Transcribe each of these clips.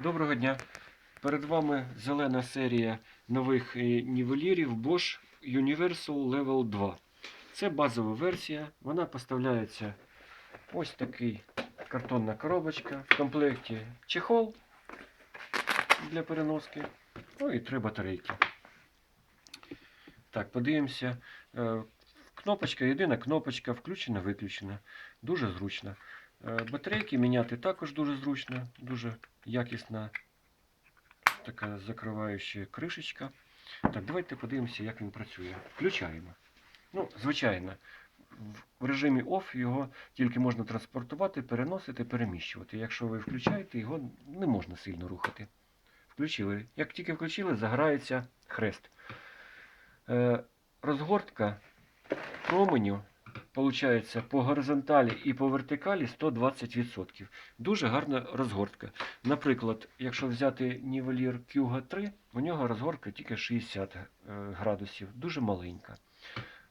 Доброго дня! Перед вами зелена серія нових е, нівелірів Bosch Universal Level 2. Це базова версія. Вона поставляється ось такий картонна коробочка. В комплекті чехол для переноски. Ну і три батарейки. Так, подивимося. Е, Кнопочка, єдина кнопочка, включена, виключена. Дуже зручно. Е, Батарейки міняти також дуже зручно, дуже якісна така закриваюча кришечка. Так, давайте подивимося, як він працює. Включаємо. Ну, звичайно, в режимі OFF його тільки можна транспортувати, переносити, переміщувати. Якщо ви включаєте, його не можна сильно рухати. Включили. Як тільки включили, заграється хрест. Е, розгортка променю Получається по горизонталі і по вертикалі 120%. Дуже гарна розгортка. Наприклад, якщо взяти нівелір Qga 3, у нього розгортка тільки 60 е, градусів, дуже маленька.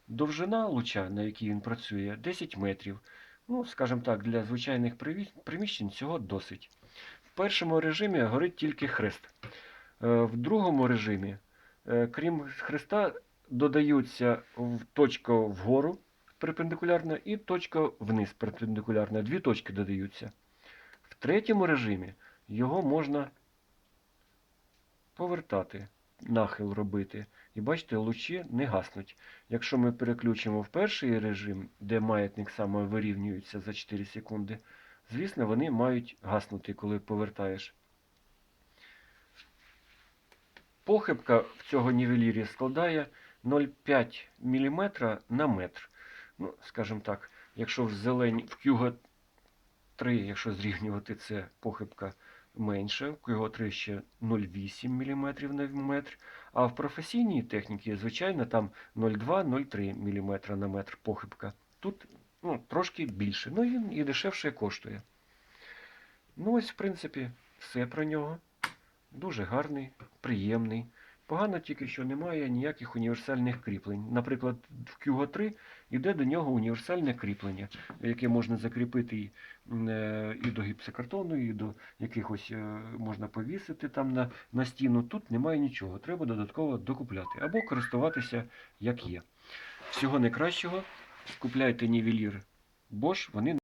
Довжина луча, на якій він працює, 10 метрів. Ну, скажімо так, для звичайних приміщень цього досить. В першому режимі горить тільки хрест. Е, В другому режимі, е, крім хреста, додаються точка вгору перпендикулярна і точка вниз перпендикулярна. Дві точки додаються. В третьому режимі його можна повертати, нахил робити. І бачите, лучі не гаснуть. Якщо ми переключимо в перший режим, де маятник саме вирівнюється за 4 секунди, звісно, вони мають гаснути, коли повертаєш. Похибка в цього нівелірі складає 0,5 мм на метр. Ну, скажімо так, якщо в зелені в Qga 3, якщо зрівнювати це похибка менше, в Qga 3 ще 0,8 мм на метр, а в професійній техніці, звичайно, там 0,2-0,3 мм на метр похибка. Тут ну, трошки більше, ну він і дешевше коштує. Ну ось, в принципі, все про нього. Дуже гарний, приємний. Погано тільки, що немає ніяких універсальних кріплень. Наприклад, в Qgo 3 йде до нього універсальне кріплення, яке можна закріпити і, е, до гіпсокартону, і до якихось е, можна повісити там на, на стіну. Тут немає нічого. Треба додатково докупляти або користуватися як є. Всього найкращого. Купляйте нівелір Bosch, вони